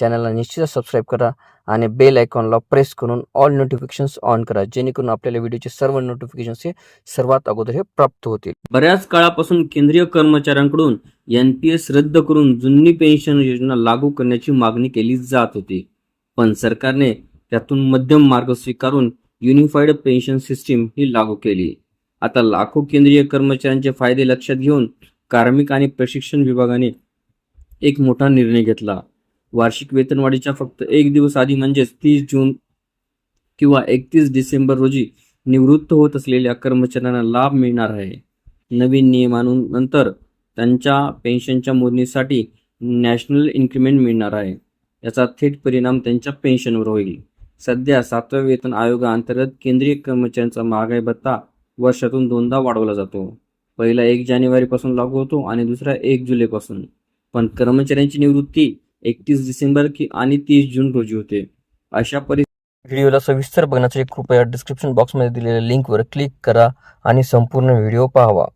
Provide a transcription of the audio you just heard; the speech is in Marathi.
चॅनलला निश्चितच सबस्क्राईब करा आणि बेल आयकॉनला प्रेस करून ऑल नोटिफिकेशन्स ऑन करा जेणेकरून आपल्याला व्हिडिओचे सर्व नोटिफिकेशन्स हे सर्वात अगोदर हे प्राप्त होतील. बऱ्याच काळापासून केंद्रीय कर्मचाऱ्यांकडून एन पी एस रद्द करून जुनी पेन्शन योजना लागू करण्याची मागणी केली जात होती. पण सरकारने त्यातून मध्यम मार्ग स्वीकारून युनिफाईड पेन्शन सिस्टीम ही लागू केली. आता लाखो केंद्रीय कर्मचाऱ्यांचे फायदे लक्षात घेऊन कार्मिक आणि प्रशिक्षण विभागाने एक मोठा निर्णय घेतला. वार्षिक वेतनवाढीच्या फक्त एक दिवस आधी म्हणजेच तीस जून किंवा एकतीस डिसेंबर रोजी निवृत्त होत असलेल्या कर्मचाऱ्यांना लाभ मिळणार आहे. नवीन नियमानंतर त्यांच्या पेन्शनच्या मोजणीसाठी नॅशनल इन्क्रिमेंट मिळणार आहे. याचा थेट परिणाम त्यांच्या पेन्शनवर होईल. सध्या सातव्या वेतन आयोगाअंतर्गत केंद्रीय कर्मचाऱ्यांचा महागाई भत्ता वर्षातून दोनदा वाढवला जातो. पहिला एक जानेवारीपासून लागू होतो आणि दुसरा एक जुलैपासून. पण कर्मचाऱ्यांची निवृत्ती एकतीस डिसेंबर की आणि तीस जून रोजी होते. अशा परिस्थिती व्हिडिओला सविस्तर बघण्यासाठी कृपया डिस्क्रिप्शन बॉक्समध्ये दिलेल्या लिंकवर क्लिक करा आणि संपूर्ण व्हिडिओ पाहावा.